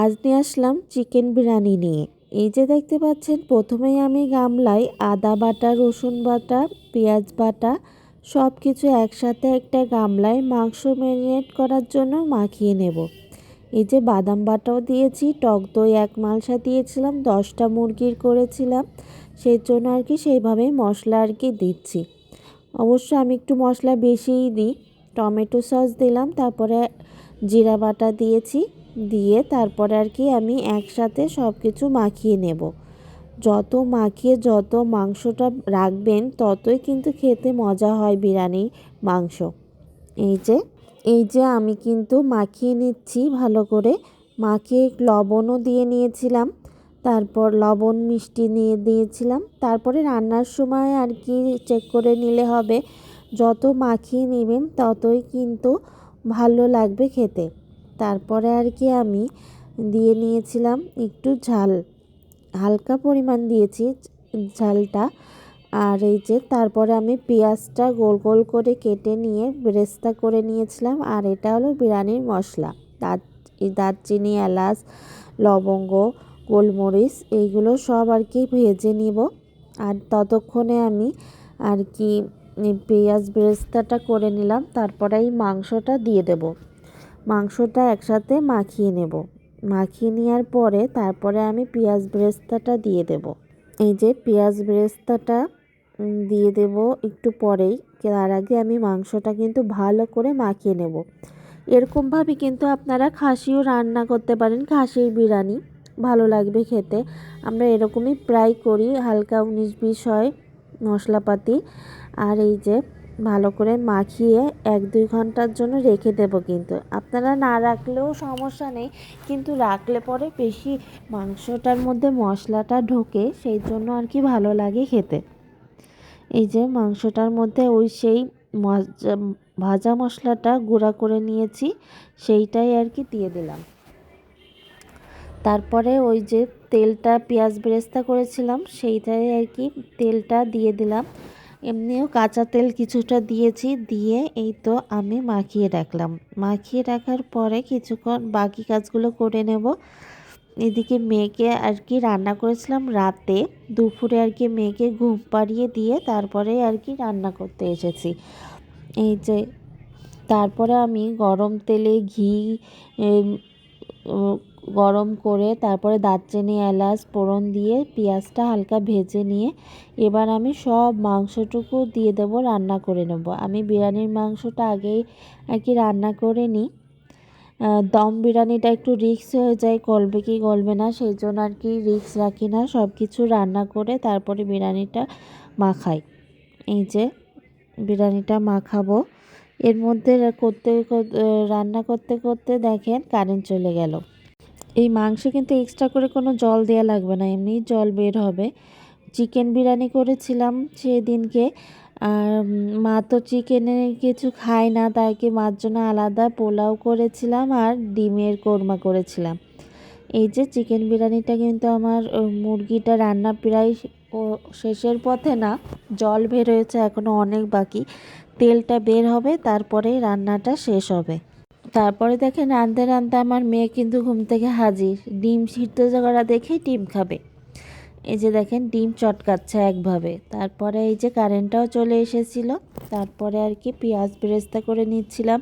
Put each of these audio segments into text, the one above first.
আজ নিয়ে আসলাম চিকেন বিরিয়ানি নিয়ে। এই যে দেখতে পাচ্ছেন, প্রথমেই আমি গামলায় আদা বাটা, রসুন বাটা, পেঁয়াজ বাটা সব কিছু একসাথে একটা গামলায় মাংস ম্যারিনেট করার জন্য মাখিয়ে নেব। এই যে বাদাম বাটাও দিয়েছি, টক দই এক মালসা দিয়েছিলাম, দশটা মুরগির করেছিলাম, সেই জন্য আর কি সেইভাবেই মশলা আর কি দিচ্ছি। অবশ্য আমি একটু মশলা বেশিই দিই, টমেটো সস দিলাম, তারপরে জিরা বাটা দিয়েছি দিয়ে তারপরে আর কি আমি একসাথে সব কিছু মাখিয়ে নেব। যত মাখিয়ে যত মাংসটা রাখবেন ততই কিন্তু খেতে মজা হয় বিরিয়ানির মাংস। এই যে এই যে আমি কিন্তু মাখিয়ে নিচ্ছি ভালো করে। মাখিয়ে লবণও দিয়ে নিয়েছিলাম, তারপর লবণ মিষ্টি নিয়ে দিয়েছিলাম। তারপরে রান্নার সময় আর কি চেক করে নিলে হবে। যত মাখিয়ে নেবেন ততই কিন্তু ভালো লাগবে খেতে। তারপরে আর কি আমি দিয়ে নিয়েছিলাম একটু ঝাল, হালকা পরিমাণ দিয়েছি ঝালটা। আর এই যে তারপরে আমি পেঁয়াজটা গোল গোল করে কেটে নিয়ে বেরেস্তা করে নিয়েছিলাম। আর এটা হলো বিরিয়ানির মশলা। দার দারচিনি, এলাচ, লবঙ্গ, গোলমরিচ, এইগুলো সব আর কি ভেজে নিব। আর ততক্ষণে আমি আর কি পেঁয়াজ বেরেস্তাটা করে নিলাম। তারপরে এই মাংসটা দিয়ে দেব। মাংসটা একসাথে মাখিয়ে নেব। মাখিয়ে নেওয়ার পরে তারপরে আমি পেঁয়াজ ব্রেস্তাটা দিয়ে দেব। এই যে পেঁয়াজ ব্রেস্তাটা দিয়ে দেব একটু পরেই। তার আগে আমি মাংসটা কিন্তু ভালো করে মাখিয়ে নেব। এরকমভাবে কিন্তু আপনারা খাসিও রান্না করতে পারেন, খাসির বিরিয়ানি। ভালো লাগবে খেতে। আমরা এরকমই প্রায় করি, হালকা উনিশ বিশ হয় মশলাপাতি। আর এই যে ভালো করে মাখিয়ে এক, দুই ঘণ্টার জন্য রেখে দেব কিন্তু। আপনারা না রাখলেও সমস্যা নেই, কিন্তু রাখলে পরে বেশি মাংসটার মধ্যে মশলাটা ঢোকে, সেই জন্য আর কি ভালো লাগে খেতে। এই যে মাংসটার মধ্যে ওই সেই ভাজা মশলাটা গুঁড়া করে নিয়েছি, সেইটাই আর কি দিয়ে দিলাম। তারপরে ওই যে তেলটা, পেঁয়াজ বেরেস্তা করেছিলাম, সেইটাই আর কি তেলটা দিয়ে দিলাম। এমনিও কাঁচা তেল কিছুটা দিয়েছি, দিয়ে এই তো আমি মাখিয়ে রাখলাম। মাখিয়ে রাখার পরে কিছুক্ষণ বাকি কাজগুলো করে নেব। এদিকে মেয়েকে আর কি রান্না করেছিলাম রাতে। দুপুরে আর কি মেয়েকে ঘুম পাড়িয়ে দিয়ে তারপরে আর কি রান্না করতে এসেছি। এই যে তারপরে আমি গরম তেলে ঘি গরম করে তারপরে দারচিনি, এলাচ, ফোড়ন দিয়ে পেঁয়াজটা হালকা ভেজে নিয়ে এবার আমি সব মাংসটুকু দিয়ে দেবো, রান্না করে নেব। আমি বিরিয়ানির মাংসটা আগেই আর কি রান্না করে নিই দম বিরিয়ানিটা একটু রিক্স হয়ে যায়, গলবে কি গলবে না, সেই জন্য আর কি রিক্স রাখি না সব কিছু রান্না করে তারপরে বিরিয়ানিটা মাখাই। এই যে বিরিয়ানিটা মাখাবো। এর মধ্যে করতে, রান্না করতে করতে দেখেন কারেন্ট চলে গেল। এই মাংসে কিন্তু এক্সট্রা করে কোনো জল দেওয়া লাগবে না, এমনি জল বের হবে। চিকেন বিরিয়ানি করেছিলাম সেদিনকে, আর মা তো চিকেনের কিছু খায় না, তাই কি মার জন্য আলাদা পোলাও করেছিলাম আর ডিমের কোরমা করেছিলাম। এই যে চিকেন বিরিয়ানিটা কিন্তু আমার মুরগিটা রান্না প্রায় শেষের পথে না, জল বের হয়েছে এখনও অনেক বাকি। তেলটা বের হবে তারপরে রান্নাটা শেষ হবে। তারপরে দেখেন রাঁধতে রাঁধতে আমার মেয়ে কিন্তু ঘুম থেকে হাজির। ডিম সিদ্ধ করা দেখেই ডিম খাবে। এই যে দেখেন ডিম চটকাচ্ছে একভাবে। তারপরে এই যে কারেন্টটাও চলে এসেছিল। তারপরে আর কি পেঁয়াজ বেরেস্তা করে নিচ্ছিলাম।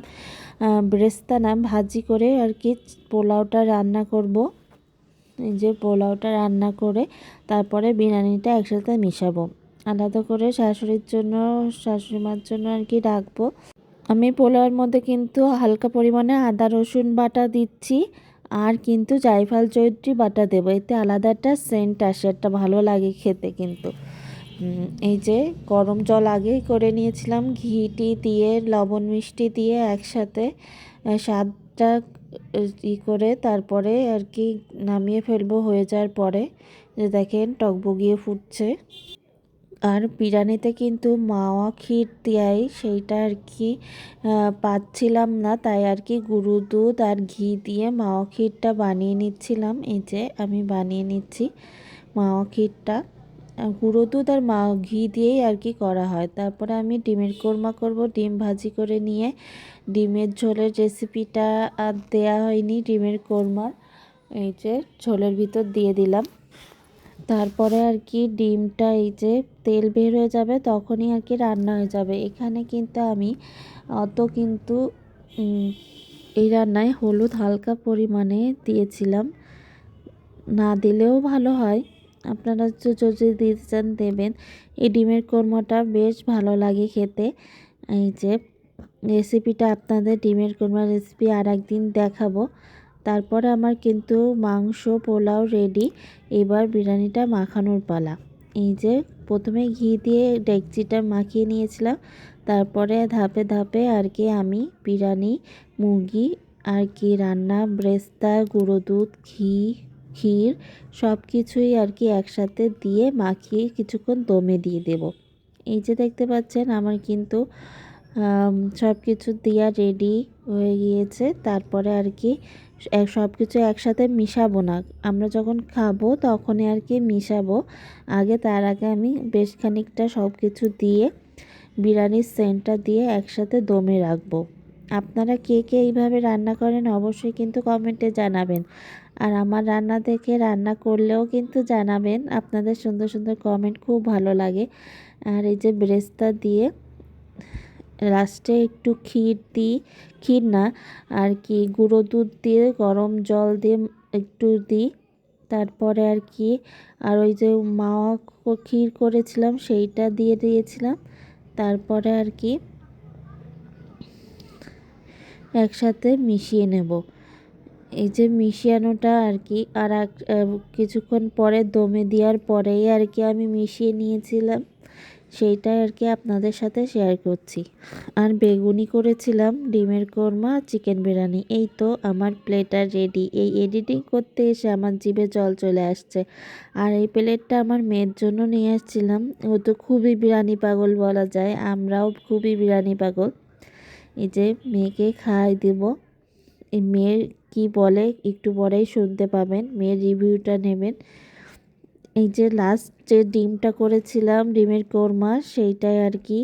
বেরেস্তা না, ভাজি করে আর কি পোলাওটা রান্না করব। এই যে পোলাওটা রান্না করে তারপরে বিরিয়ানিটা একসাথে মিশাবো। আলাদা করে শাশুড়ির জন্য শাশুড়ি মার জন্য আর কি রাখব। আমি পোলাওয়ের মধ্যে কিন্তু হালকা পরিমাণে আদা, রসুন বাটা দিচ্ছি আর কিন্তু জায়ফল চৈত্রী বাটা দেবো। এতে আলাদা একটা সেন্ট আসে, একটা ভালো লাগে খেতে কিন্তু। এই যে গরম জল আগেই করে নিয়েছিলাম, ঘিটি দিয়ে, লবণ মিষ্টি দিয়ে একসাথে স্বাদটা ই করে তারপরে আর কি নামিয়ে ফেলব হয়ে যাওয়ার পরে। যে দেখেন টকবগিয়ে ফুটছে। আর বিরিয়ানিতে কিন্তু মাওয়া ক্ষীর দেয় সেইটা আর কি পাচ্ছিলাম না। তাই আর কি গুঁড়ো দুধ আর ঘি দিয়ে মাওয়া ক্ষীরটা বানিয়ে নিচ্ছিলাম। এই যে আমি বানিয়ে নিচ্ছি মাওয়া ক্ষীরটা। গুঁড়ো দুধ আর মা ঘি দিয়েই আর কি করা হয়। তারপরে আমি ডিমের কোরমা করব। ডিম ভাজি করে নিয়ে ডিমের ঝোলের রেসিপিটা আর দেওয়া হয়নি ডিমের কোরমার। এই যে ঝোলের ভিতর দিয়ে দিলাম। তারপরে আর কি ডিমটা এই যে তেল বের হয়ে যাবে তখনই আর কি রান্না হয়ে যাবে। এখানে কিন্তু আমি অত কিন্তু এই রান্নায় হলুদ হালকা পরিমাণে দিয়েছিলাম। না দিলেও ভালো হয়। আপনারা যদি দিতে চান দেবেন। এই ডিমের কোরমাটা বেশ ভালো লাগে খেতে। এই যে রেসিপিটা আপনাদের ডিমের কোরমা রেসিপি আর একদিন দেখাবো। তারপরে আমার কিন্তু মাংস, পোলাও রেডি এবার বিরিয়ানিটা মাখানোর পালা। এই যে প্রথমে ঘি দিয়ে ডেকচিটা মাখিয়ে নিয়েছিলাম। তারপরে ধাপে ধাপে আর কি আমি বিরিয়ানি, মুরগি আর কি রান্না, ব্রেস্তা, গুঁড়ো দুধ, ঘি, ক্ষীর সব কিছুই আর কি একসাথে দিয়ে মাখিয়ে কিছুক্ষণ দমে দিয়ে দেব। এই যে দেখতে পাচ্ছেন আমার কিন্তু সব কিছু দেওয়া রেডি হয়ে গিয়েছে। তারপরে আর কি সব কিছু একসাথে মিশাবো না। আমরা যখন খাব তখনই আর কি মিশাবো। আগে তার আগে আমি বেশ খানিকটা সব কিছু দিয়ে, বিরিয়ানির সেন্টটা দিয়ে একসাথে দমে রাখব। আপনারা কে কে এইভাবে রান্না করেন অবশ্যই কিন্তু কমেন্টে জানাবেন। আর আমার রান্না দেখে রান্না করলেও কিন্তু জানাবেন। আপনাদের সুন্দর সুন্দর কমেন্ট খুব ভালো লাগে। আর এই যে ব্রেস্তা দিয়ে লাস্টে একটু ক্ষীর দিই, ক্ষীর না, আর কি গুঁড়ো দুধ দিয়ে, গরম জল দিয়ে একটু দিই। তারপরে আর কি, আর ওই যে মাওয়া ক্ষীর করেছিলাম সেইটা দিয়ে দিয়েছিলাম। তারপরে আর কি একসাথে মিশিয়ে নেব। এই যে মিশিয়ানোটা আর কি, আর কিছুক্ষণ পরে দমে দেওয়ার পরেই আর কি আমি মিশিয়ে নিয়েছিলাম। সেইটাই আর কি আপনাদের সাথে শেয়ার করছি। আর বেগুনি করেছিলাম, ডিমের কোরমা চিকেন বিরিয়ানি। এই তো আমার প্লেটার রেডি এই এডিটিং করতে এসে আমার জিভে জল চলে আসছে। আর এই প্লেটটা আমার মেয়ের জন্য নিয়ে আসছিলাম ও তো খুবই বিরিয়ানি পাগল বলা যায়, আমরাও খুবই বিরিয়ানি পাগল। এই যে মেয়েকে খাওয়াই দেব। এই মেয়ের কি বলে একটু পরেই শুনতে পাবেন। মেয়ের রিভিউটা নেবেন। এই যে লাস্ট যে ডিমটা করেছিলাম, ডিমের কোরমা, সেইটাই আর কি।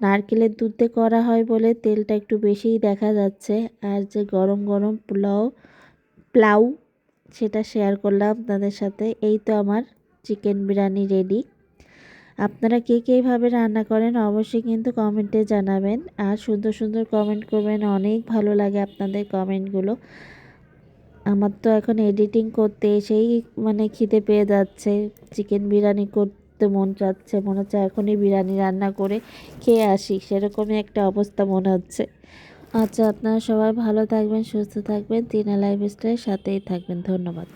নারকেলের দুধে করা হয় বলে তেলটা একটু বেশিই দেখা যাচ্ছে। আর যে গরম গরম পোলাও প্লাউ সেটা শেয়ার করলাম আপনাদের সাথে। এই তো আমার চিকেন বিরিয়ানি রেডি আপনারা কে কীভাবে রান্না করেন অবশ্যই কিন্তু কমেন্টে জানাবেন। আর সুন্দর সুন্দর কমেন্ট করবেন, অনেক ভালো লাগে আপনাদের কমেন্টগুলো আমার তো এখন এডিটিং করতে এসেই মানে খিদে পেয়ে যাচ্ছে। চিকেন বিরিয়ানি করতে মন চাচ্ছে, মনে হচ্ছে এখনই বিরিয়ানি রান্না করে খেয়ে আসি, সেরকমই একটা অবস্থা মনে হচ্ছে। আচ্ছা আপনারা সবাই ভালো থাকবেন, সুস্থ থাকবেন, তিনা লাইফ স্টাইলের সাথেই থাকবেন, ধন্যবাদ।